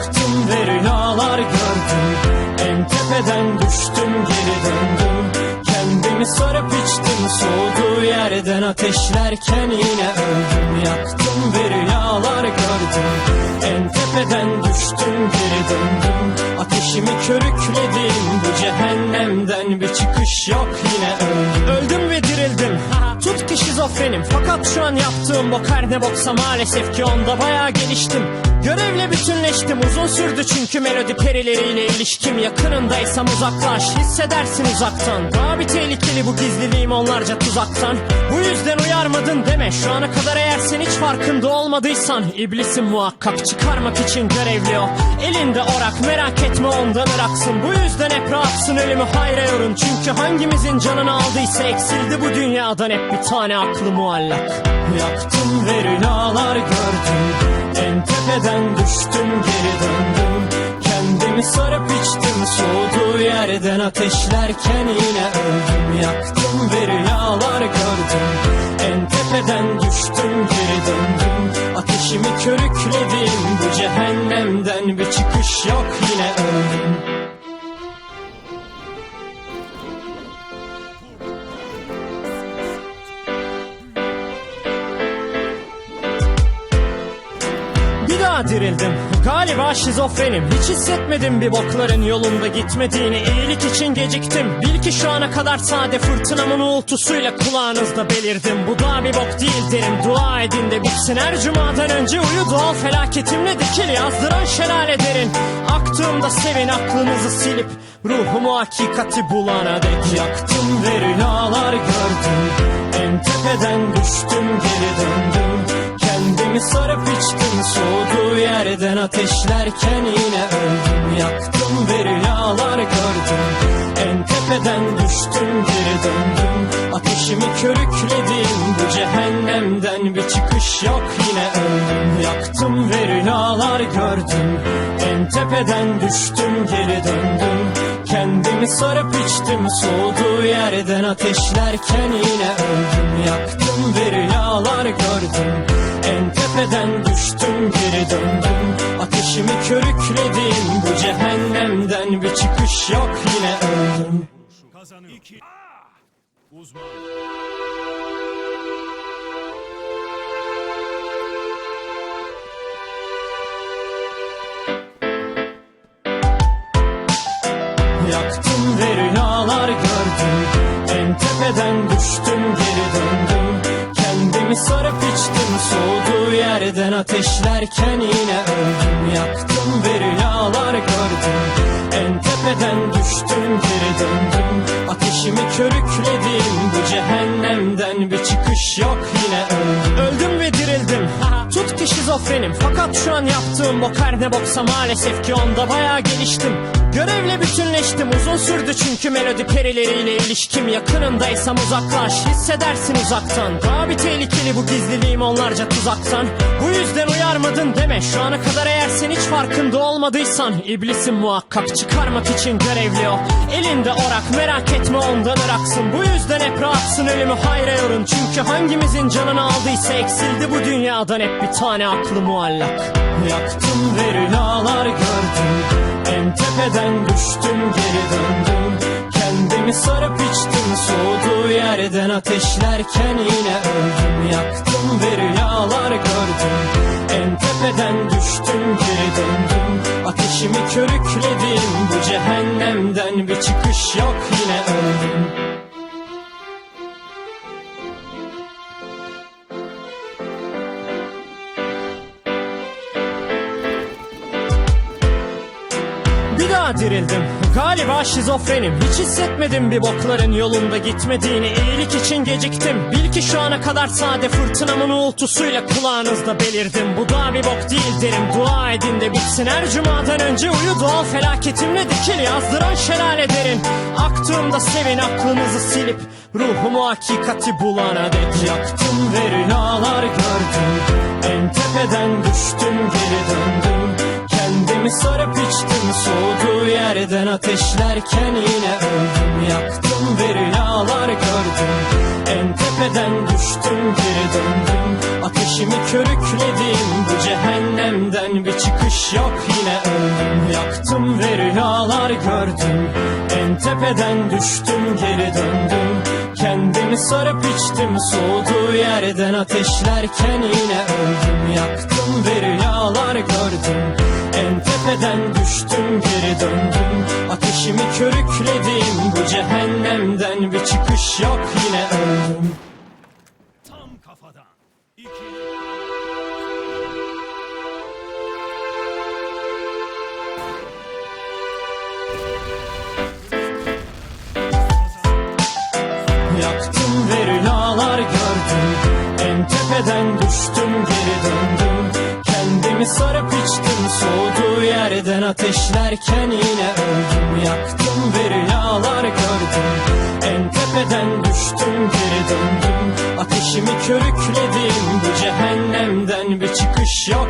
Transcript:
Yaktım ve rüyalar gördüm. En tepeden düştüm geri döndüm. Kendimi sarıp içtim soğuduğu yerden ateşlerken yine öldüm. Yaktım ve rüyalar gördüm. En tepeden düştüm geri döndüm. Ateşimi körükledim şizofrenim Fakat şu an yaptığım bu karne boksa maalesef ki onda bayağı geliştim. Görevle bütünleştim. Uzun sürdü çünkü melodi perileriyle ilişkim. Yakınındaysam uzaklaş. Hissedersin uzaktan. Daha bir tehlikeli bu gizliliğim onlarca tuzaktan. Bu yüzden uyarmadın deme. Şu ana kadar eğer sen hiç farkında olmadıysan İblisin muhakkak çıkarmak için görevli o. Elinde orak merak etme ondan ıraksın. Bu yüzden hep rahatsın ölümü hayra yorun. Çünkü hangimizin canını aldıysa eksildi bu dünyadan hep bir tane aklı muallak. Yaktım ve rüyalar gördüm En tepeden düştüm geri döndüm. Kendimi sarıp içtim soğuduğu yerden ateşlerken yine öldüm. Yaktım ve rüyalar gördüm En tepeden düştüm geri döndüm. Ateşimi körükledim Daha dirildim. Galiba şizofrenim. Hiç hissetmedim bir bokların yolunda gitmediğini. İyilik için geciktim. Bil ki şu ana kadar sade fırtınamın uğultusuyla kulağınızda belirdim. Bu da bir bok değil derim. Dua edin de bitsin. Her cumadan önce Uyu. Doğal felaketimle dikil yazdıran şelale derin. Aktığımda sevin aklınızı silip Ruhumu hakikati bulana dek Yaktım. Ve rüyalar gördüm. En tepeden düştüm geri döndüm Kendimi sarıp içtim soğuduğu yerden ateşlerken yine öldüm. Yaktım ve rüyalar gördüm. En tepeden düştüm geri döndüm. Ateşimi körükledim bu cehennemden bir çıkış yok yine öldüm. Yaktım ve rüyalar gördüm. En tepeden düştüm geri döndüm Kendimi sarıp içtim soğuduğu yerden ateşlerken yine öldüm Yaktım ve rüyalar gördüm En tepeden düştüm geri döndüm Ateşimi körükledim bu cehennemden bir çıkış yok yine öldüm kazanıyor. İki. Uzman. Ve rüyalar gördüm. En tepeden düştüm geri döndüm. Kendimi sarıp içtim soğuduğu yerden ateşlerken yine öldüm. Yaktım ve rüyalar gördüm. En tepeden düştüm geri döndüm. Ateşimi körükledim bu cehennemden şizofrenim Fakat şu an yaptığım bu karne boksa maalesef ki onda bayağı geliştim. Görevle bütünleştim. Uzun sürdü çünkü melodi perileriyle ilişkim. Yakınındaysam uzaklaş. Hissedersin uzaktan. Daha bir tehlikeli bu gizliliğim onlarca tuzaktan. Bu yüzden uyarmadın deme. Şu ana kadar eğer sen hiç farkında olmadıysan İblisin muhakkak çıkarmak için görevli o Elinde orak merak etme ondan ıraksın. Bu yüzden hep rahatsın ölümü hayra yorun. Çünkü hangimizin canını aldıysa eksildi bu dünyadan hep bir tane aklı muallak. Yaktım ve rüyalar gördüm. En tepeden düştüm geri döndüm. Kendimi sarıp içtim soğuduğu yerden ateşlerken yine öldüm. Yaktım ve rüyalar gördüm. En tepeden düştüm geri döndüm. Ateşimi körükledim bu cehennemden bir çıkış yok yine öldüm Bir daha dirildim. Galiba şizofrenim. Hiç hissetmedim bir bokların yolunda gitmediğini. İyilik için geciktim. Bil ki şu ana kadar sade fırtınamın uğultusuyla kulağınızda belirdim. Bu da bir bok değil derim. Dua edin de bitsin. Her cumadan önce Uyu. Doğal felaketimle dikil yazdıran şelale derin. Aktığımda sevin aklınızı silip Ruhumu hakikati bulana dek Yaktım. Ve rüyalar gördüm. En tepeden düştüm geri döndüm Sarıp içtim. Soğuduğu yerden ateşlerken yine öldüm. Yaktım ve rüyalar gördüm. En tepeden düştüm geri döndüm. Ateşimi körükledim bu cehennemden bir çıkış yok yine öldüm. Yaktım ve rüyalar gördüm. En tepeden düştüm geri döndüm. Kendimi sarıp içtim soğuduğu yerden ateşlerken yine öldüm. Yaktım ve rüyalar gördüm En tepeden düştüm geri döndüm. Ateşimi körükledim bu cehennemden. Bir çıkış yok yine öldüm. Tam kafadan. İki. Yaktım ve rüyalar gördüm. En tepeden düştüm geri döndüm Kendimi sarıp içtim. Soğuduğu yerden ateşlerken yine öldüm. Yaktım ve rüyalar gördüm. En tepeden düştüm geri döndüm. Ateşimi körükledim. Bu cehennemden bir çıkış yok